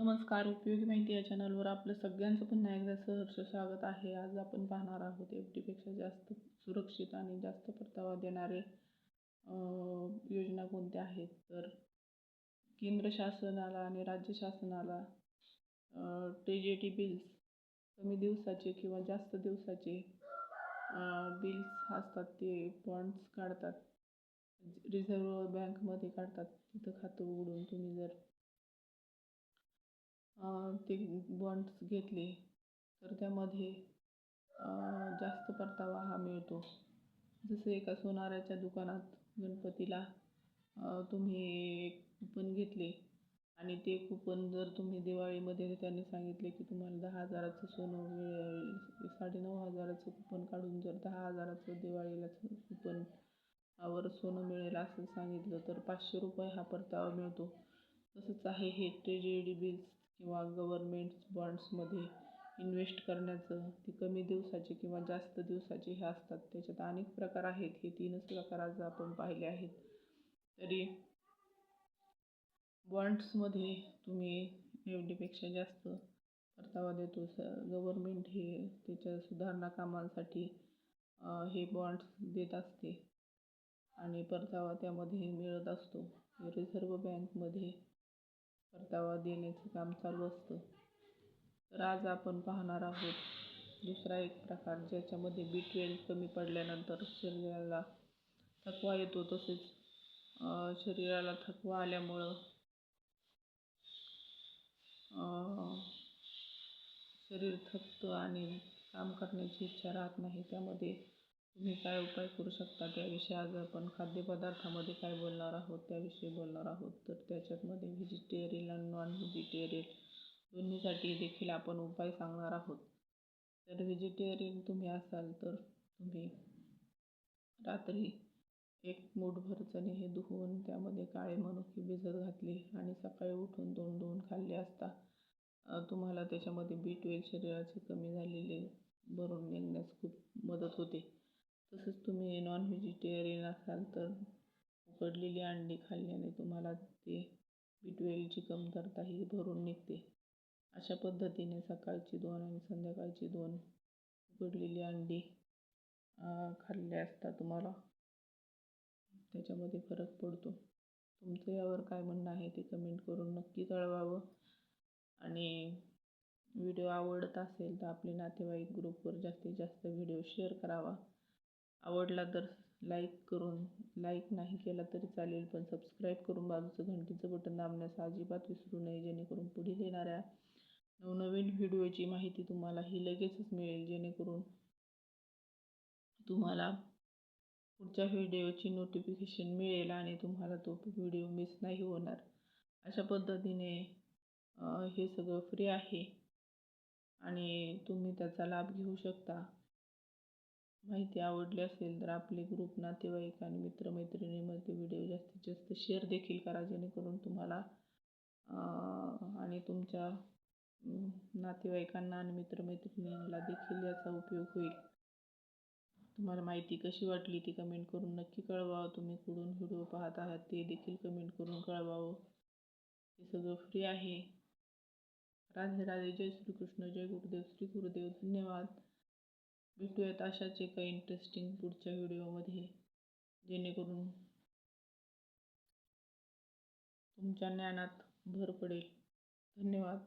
नमस्कार उपयोगी माहिती या चॅनलवर आपलं सगळ्यांचं पुन्हा एकदा सहर्ष स्वागत आहे. आज आपण पाहणार आहोत एफ डीपेक्षा जास्त सुरक्षित आणि जास्त परतावा देणारे योजना कोणत्या आहेत? तर केंद्र शासनाला आणि राज्य शासनाला टी बिल्स कमी दिवसाचे किंवा जास्त दिवसाचे बिल्स असतात ते बॉन्ड्स काढतात. रिझर्व्ह बँकमध्ये काढतात. तिथं खातं उघडून तुम्ही जर ते बॉन्ड्स घेतले तर त्यामध्ये जास्त परतावा हा मिळतो. जसं एका सोनाराच्या दुकानात गणपतीला तुम्ही एक कुपन घेतले आणि ते कुपन जर तुम्ही दिवाळीमध्ये त्यांनी सांगितले की तुम्हाला दहा हजाराचं सोनं मिळेल साडेनऊ हजाराचं कुपन काढून जर दहा हजाराचं दिवाळीला कुपन वर सोनं मिळेल असं सांगितलं तर पाचशे रुपये हा परतावा मिळतो. तसंच आहे हे ट्रेजेडी बिल्स किंवा गव्हर्मेंट्स बॉन्ड्समध्ये इन्व्हेस्ट करण्याचं ते कमी दिवसाचे किंवा जास्त दिवसाचे हे असतात. त्याच्यात अनेक प्रकार आहेत. हे तीनच प्रकार आज आपण पाहिले आहेत. तरी बॉन्ड्समध्ये तुम्ही एफ डीपेक्षा जास्त परतावा देतो. स गव्हर्मेंट हे त्याच्या सुधारणा कामांसाठी हे बॉन्ड्स देत असते. आणि परतावा त्यामध्ये मिळत असतो. रिझर्व्ह बँकमध्ये परतावा देण्याचं काम चालू असतं. तर आज आपण पाहणार आहोत दुसरा एक प्रकार ज्याच्यामध्ये बी ट्वेल्व कमी पडल्यानंतर शरीराला थकवा येतो. तसेच शरीराला थकवा आल्यामुळं शरीर थकतं आणि काम करण्याची इच्छा राहत नाही. त्यामध्ये तुम्ही काय उपाय करू शकता? त्याविषयी आज आपण खाद्यपदार्थामध्ये काय बोलणार आहोत? त्याविषयी बोलणार आहोत तर त्याच्यामध्ये व्हेजिटेरियन आणि नॉन व्हेजिटेरियन दोन्हीसाठी देखील आपण उपाय सांगणार आहोत. तर व्हेजिटेरियन तुम्ही असाल तर तुम्ही रात्री एक मूठभर चणे हे धुवून त्यामध्ये काळे मनुके भिजत घातले आणि सकाळी उठून दोन दोन खाल्ले असता तुम्हाला त्याच्यामध्ये बी ट्वेल्व शरीराचे कमी झालेले भरून निघण्यास खूप मदत होते. तसंच तुम्ही नॉन व्हेजिटेरियन असाल तर उकडलेली अंडी खाल्ल्याने तुम्हाला ते बी ट्वेल्वची कमतरता ही भरून निघते. अशा पद्धतीने सकाळची दोन आणि संध्याकाळची दोन उकडलेली अंडी खाल्ले असता तुम्हाला त्याच्यामध्ये फरक पडतो. तुमचं यावर काय म्हणणं आहे ते कमेंट करून नक्की कळवावं. आणि व्हिडिओ आवडत असेल तर आपले नातेवाईक ग्रुपवर जास्तीत जास्त व्हिडिओ शेअर करावा. आवडला तर लाईक करून लाईक नाही केला तरी चालेल पण सबस्क्राईब करून बाजूचं घंटीचं बटन दाबण्यास अजिबात विसरू नये जेणेकरून पुढील येणाऱ्या नवनवीन व्हिडिओची माहिती तुम्हाला ही लगेचच मिळेल जेणेकरून तुम्हाला पुढच्या व्हिडिओची नोटिफिकेशन मिळेल आणि तुम्हाला तो व्हिडिओ मिस नाही होणार. अशा पद्धतीने हे सगळं फ्री आहे आणि तुम्ही त्याचा लाभ घेऊ शकता. माहिती आवडली असेल तर आपले ग्रुप नातेवाईक आणि मित्रमैत्रिणीमध्ये व्हिडिओ जास्तीत जास्त शेअर देखील करा जेणेकरून तुम्हाला आणि तुमच्या नातेवाईकांना आणि मित्रमैत्रिणींना देखील याचा उपयोग होईल. तुम्हाला माहिती कशी वाटली ती कमेंट करून नक्की कळवावं. तुम्ही कुठून व्हिडिओ पाहत आहात ते देखील कमेंट करून कळवावं. हे सगळं फ्री आहे. राधे राधे जय श्रीकृष्ण. जय गुरुदेव. श्री गुरुदेव. धन्यवाद. भेटूयात अशाच एका इंटरेस्टिंग पुढच्या व्हिडिओमध्ये जेणेकरून तुमच्या ज्ञानात भर पडेल. धन्यवाद.